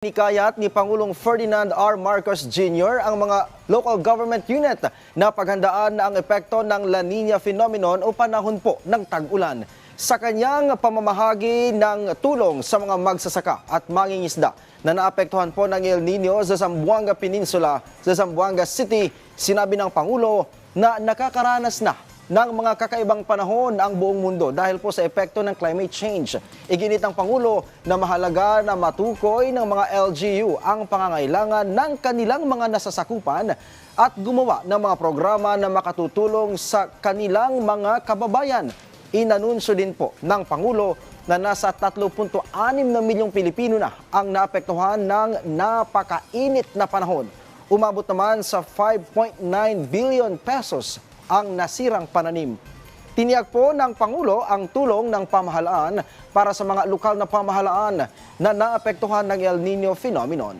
Nikayat ni Pangulong Ferdinand R. Marcos Jr. ang mga local government unit na paghandaan ang epekto ng La Nina phenomenon o panahon po ng tag-ulan. Sa kanyang pamamahagi ng tulong sa mga magsasaka at mangingisda na naapektuhan po ng El Nino sa Zamboanga Peninsula sa Zamboanga City, sinabi ng Pangulo na nakakaranas na ng mga kakaibang panahon ang buong mundo dahil po sa epekto ng climate change. Iginit ng Pangulo na mahalaga na matukoy ng mga LGU ang pangangailangan ng kanilang mga nasasakupan at gumawa ng mga programa na makatutulong sa kanilang mga kababayan. Inanunsyo din po ng Pangulo na nasa 3.6 na milyong Pilipino na ang naapektuhan ng napakainit na panahon. Umabot naman sa 5.9 billion pesos ang nasirang pananim. Tiniyak po ng Pangulo ang tulong ng pamahalaan para sa mga lokal na pamahalaan na naapektuhan ng El Nino phenomenon.